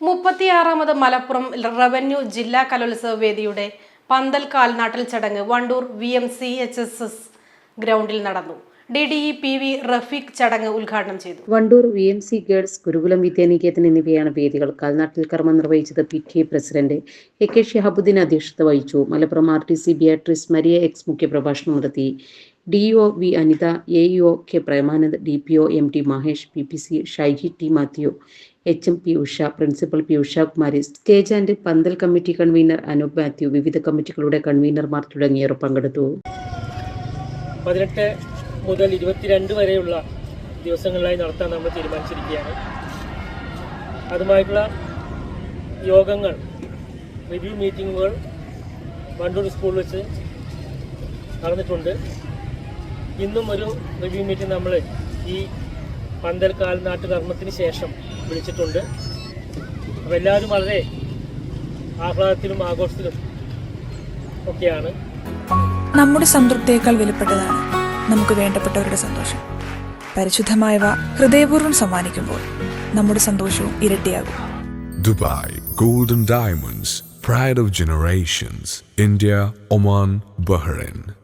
മുപ്പത്തിയാറാമത് Malappuram revenue ജില്ലാ കലോത്സവ വേദിയുടെ പന്തൽ കാൽനാട്ടൽ ചടങ്ങ് Wandoor V M C H S S ഗ്രൗണ്ടിൽ നടന്നു. D D E P V Rafeeq ചടങ്ങ് ഉദ്ഘാടനം ചെയ്തു. Wandoor V M C girls Gurukulam Vidyaniketan എന്നിവയാണ് വേദികൾ കാൽനാട്ടിൽ കർമ്മം നിർവഹിച്ചത് P T A president A K Shihabuddin അധ്യക്ഷത വഹിച്ചു. Malappuram R T C Beatrice Maria X മുഖ്യപ്രഭാഷണം നടത്തി. D O V Anitha A O K Premanand D P O M T Mahesh P P C ഷൈഹി T Mathew H M Piyusha principal Piyusha Kumari stage and pandal committee convener Anoop Mathew വിവിധ കമ്മിറ്റികളുടെ കൺവീനർമാർ തുടങ്ങിയവർ പങ്കെടുത്തു. പതിനെട്ട് മുതൽ ഇരുപത്തിരണ്ട് വരെയുള്ള ദിവസങ്ങളിലായി നടത്താൻ നമ്മൾ തീരുമാനിച്ചിരിക്കുകയാണ്. അതുമായിട്ടുള്ള യോഗങ്ങൾ റിവ്യൂ മീറ്റിങ്ങുകൾ വണ്ടൂർ സ്കൂളിൽ വെച്ച് നടന്നിട്ടുണ്ട്. ഇന്നും ഒരു റിവ്യൂ മീറ്റിംഗ് നമ്മൾ ഈ പന്തൽ കാൽനാട്ട് കർമ്മത്തിന് ശേഷം വിളിച്ചിട്ടുണ്ട്. അപ്പോൾ എല്ലാവരും വളരെ ആഹ്ലാദത്തിലും ആഘോഷത്തിലും ഒക്കെയാണ്. നമ്മുടെ സംതൃപ്തിയേക്കാൾ വിലപ്പെട്ടതാണ് നമുക്ക് വേണ്ടപ്പെട്ടവരുടെ സന്തോഷം. പരിശുദ്ധമായവ ഹൃദയപൂർവം സമ്മാനിക്കുമ്പോൾ നമ്മുടെ സന്തോഷവും ഇരട്ടിയാകും. Dubai golden diamonds pride of generations India Oman Bahrain.